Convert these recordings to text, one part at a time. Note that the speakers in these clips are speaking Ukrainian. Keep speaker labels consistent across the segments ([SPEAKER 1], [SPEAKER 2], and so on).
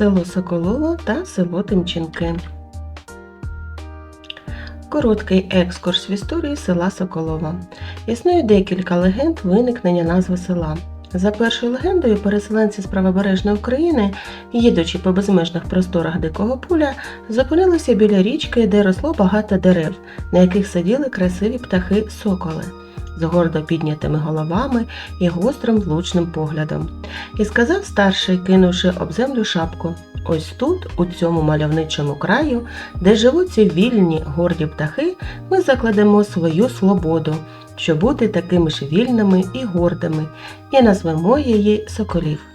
[SPEAKER 1] село Соколово та село Тимченки. Короткий екскурс в історії села Соколова. Існує декілька легенд виникнення назви села. За першою легендою, переселенці з правобережної України, їдучи по безмежних просторах дикого поля, зупинилися біля річки, де росло багато дерев, на яких сиділи красиві птахи соколи з гордо піднятими головами і гострим влучним поглядом. І сказав старший, кинувши об землю шапку: Ось тут, у цьому мальовничому краю, де живуть ці вільні горді птахи, ми закладемо свою свободу, щоб бути такими ж вільними і гордими, і назвемо її Соколів.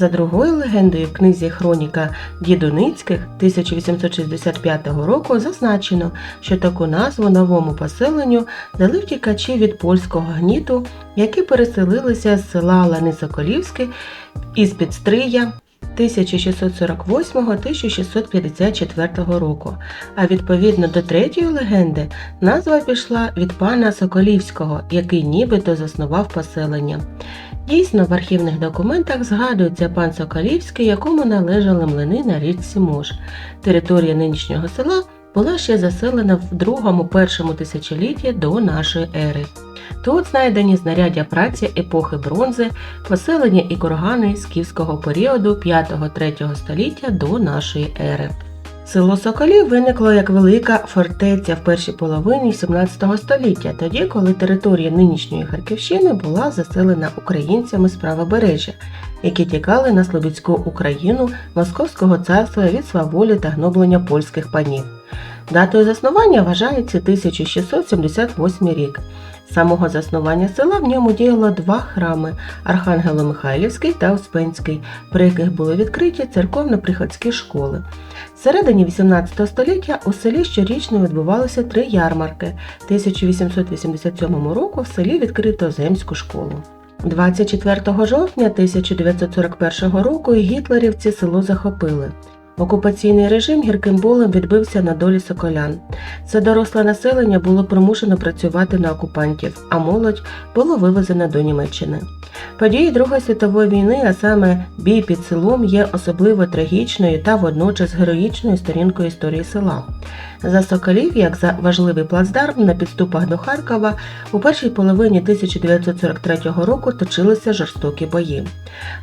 [SPEAKER 1] За другою легендою в книзі Хроніка Дідуницьких 1865 року зазначено, що таку назву новому поселенню дали втікачі від польського гніту, які переселилися з села Лани Соколівське із Підстрия 1648-1654 року. А відповідно до третьої легенди назва пішла від пана Соколівського, який нібито заснував поселення. Дійсно, в архівних документах згадується пан Соколівський, якому належали млини на річці Мож. Територія нинішнього села була ще заселена в другому-першому тисячолітті до нашої ери. Тут знайдені знаряддя праці епохи бронзи, поселення і кургани скіфського періоду 5-3 століття до нашої ери. Село Соколів виникло як велика фортеця в першій половині 17 століття, тоді, коли територія нинішньої Харківщини була заселена українцями з правобережжя, які тікали на Слобідську Україну Московського царства від сваволі та гноблення польських панів. Датою заснування вважається 1678 рік. З самого заснування села в ньому діяло два храми Архангело-Михайлівський та Успенський, при яких були відкриті церковно-приходські школи. Всередині 18 століття у селі щорічно відбувалося три ярмарки. 1887 року в селі відкрито земську школу. 24 жовтня 1941 року гітлерівці село захопили. Окупаційний режим гірким болем відбився на долі соколян. Це доросле населення було примушено працювати на окупантів, а молодь було вивезено до Німеччини. Події Другої світової війни, а саме бій під селом, є особливо трагічною та водночас героїчною сторінкою історії села. За Соколів, як за важливий плацдарм на підступах до Харкова, у першій половині 1943 року точилися жорстокі бої.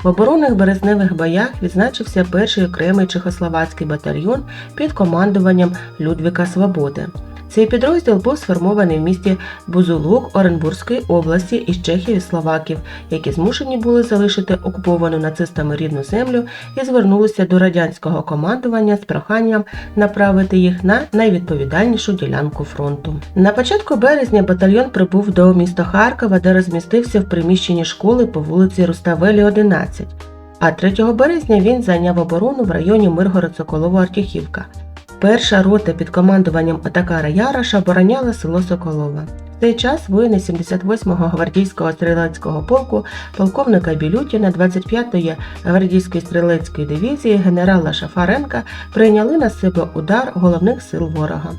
[SPEAKER 1] В оборонних березневих боях відзначився перший окремий чехословацький батальйон під командуванням Людвіка Свободи. Цей підрозділ був сформований в місті Бузулук Оренбурзької області із чехів і словаків, які змушені були залишити окуповану нацистами рідну землю і звернулися до радянського командування з проханням направити їх на найвідповідальнішу ділянку фронту. На початку березня батальйон прибув до міста Харкова, де розмістився в приміщенні школи по вулиці Руставелі, 11. А 3 березня він зайняв оборону в районі Миргород-Соколово-Артюхівка. Перша рота під командуванням Отакара Яраша обороняла село Соколове. Цей час воїни 78-го гвардійського стрілецького полку полковника Білютіна 25-ї гвардійської стрілецької дивізії генерала Шафаренка прийняли на себе удар головних сил ворога.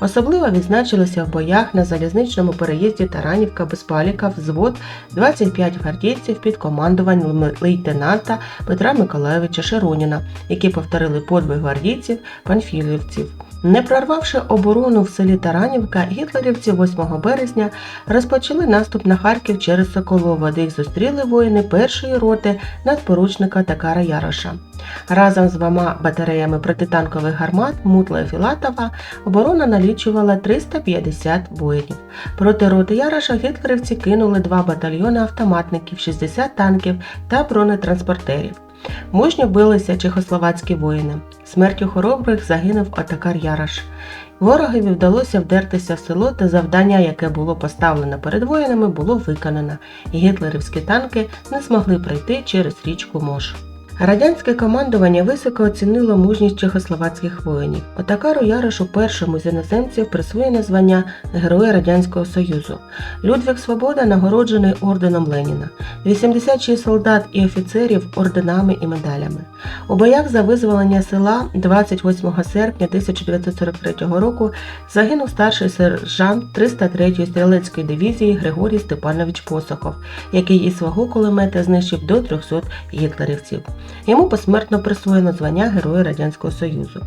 [SPEAKER 1] Особливо відзначилися в боях на залізничному переїзді Таранівка Безпаліка взвод 25 гвардійців під командуванням лейтенанта Петра Миколаєвича Широніна, які повторили подвиг гвардійців панфілівців. Не прорвавши оборону в селі Таранівка, гітлерівці 8 березня розпочали наступ на Харків через Соколово, де їх зустріли воїни першої роти надпоручника Такара Яроша. Разом з двома батареями протитанкових гармат Мутла і Філатова оборона налічувала 350 воїнів. Проти роти Яроша гітлерівці кинули два батальйони автоматників, 60 танків та бронетранспортерів. Мужньо билися чехословацькі воїни. Смертю хоробрих загинув Отакар Яраш. Ворогові вдалося вдертися в село, та завдання, яке було поставлено перед воїнами, було виконано, і гітлерівські танки не змогли пройти через річку Мож. Радянське командування високо оцінило мужність чехословацьких воїнів. Отакару Ярошу першому з іноземців присвоєне звання Героя Радянського Союзу. Людвік Свобода нагороджений орденом Леніна, 86 солдат і офіцерів орденами і медалями. У боях за визволення села 28 серпня 1943 року загинув старший сержант 303-ї стрілецької дивізії Григорій Степанович Посохов, який із свого кулемета знищив до 300 гітлерівців. Йому посмертно присвоєно звання Героя Радянського Союзу.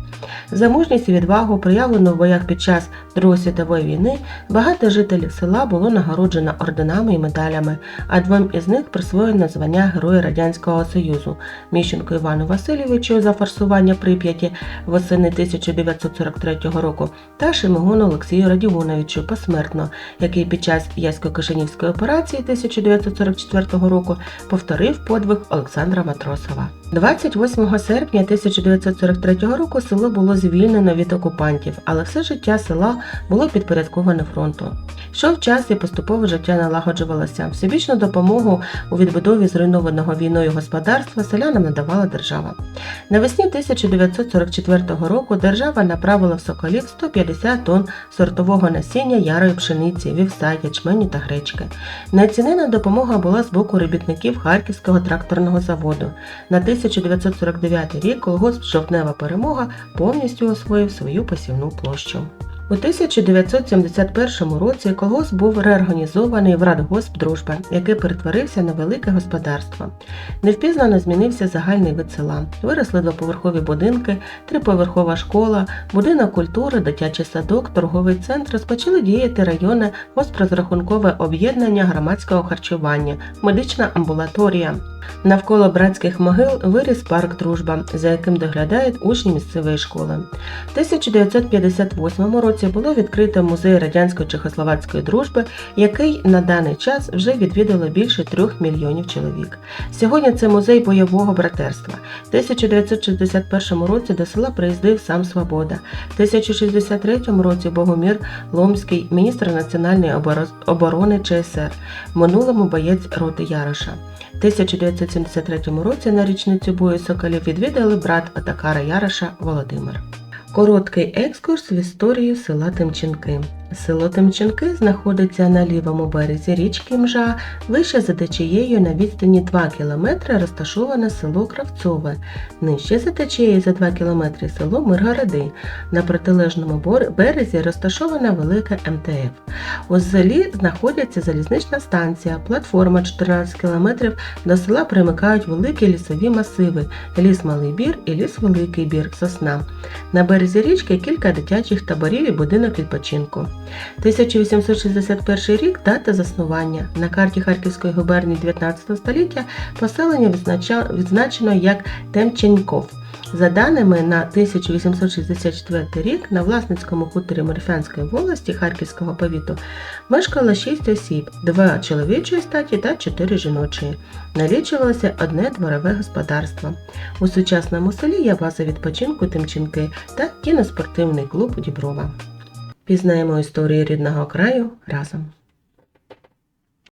[SPEAKER 1] За мужність і відвагу, проявлену в боях під час Другої світової війни, багато жителів села було нагороджено орденами і медалями, а двом із них присвоєно звання Героя Радянського Союзу Міщенко Івану Васильовичу за форсування Прип'яті восени 1943 року та Шемигону Олексію Радіоновичу посмертно, який під час Ясько-Кишинівської операції 1944 року повторив подвиг Олександра Матросова. 28 серпня 1943 року село було звільнено від окупантів, але все життя села було підпорядковане фронту. Йшов час і поступово життя налагоджувалося. Всебічну допомогу у відбудові зруйнованого війною господарства селянам надавала держава. Навесні 1944 року держава направила в Соколів 150 тонн сортового насіння ярої пшениці, вівса, ячмені та гречки. Неоцінена допомога була з боку робітників Харківського тракторного заводу. На 1949 рік колгосп Жовтнева перемога повністю освоїв свою посівну площу. У 1971 році колгосп був реорганізований в Радгосп Дружба, який перетворився на велике господарство. Невпізнано змінився загальний вид села. Виросли двоповерхові будинки, триповерхова школа, будинок культури, дитячий садок, торговий центр розпочали діяти районне госпрозрахункове об'єднання громадського харчування, медична амбулаторія. Навколо братських могил виріс парк Дружба, за яким доглядають учні місцевої школи. В 1958 році було відкрито музей радянської чехословацької дружби, який на даний час вже відвідало більше трьох мільйонів чоловік. Сьогодні це музей бойового братерства. В 1961 році до села приїздив сам Свобода. В 1063 році Богомір Ломський, міністр національної оборони ЧСР, минулому боєць роти Яроша. В 1973 році на річницю бою Соколів відвідали брат Атакара Яроша Володимир. Короткий екскурс в історію села Тимченки. Село Тимченки знаходиться на лівому березі річки Мжа, вище за течією на відстані 2 км розташоване село Кравцове, нижче за течією за 2 км село Миргороди. На протилежному березі розташована велика МТФ. У селі знаходиться залізнична станція, платформа 14 км. До села примикають великі лісові масиви ліс Малий Бір і ліс Великий Бір Сосна. На березі річки кілька дитячих таборів і будинок відпочинку. 1861 рік дата заснування. На карті Харківської губернії 19 століття поселення відзначено як Темченьков. За даними на 1864 рік на власницькому хуторі Морфянської волості Харківського повіту мешкало 6 осіб, 2 чоловічої статі та 4 жіночої. Налічувалося одне дворове господарство. У сучасному селі є база відпочинку Тимченки та кіноспортивний клуб Діброва. Пізнаємо історію рідного краю разом.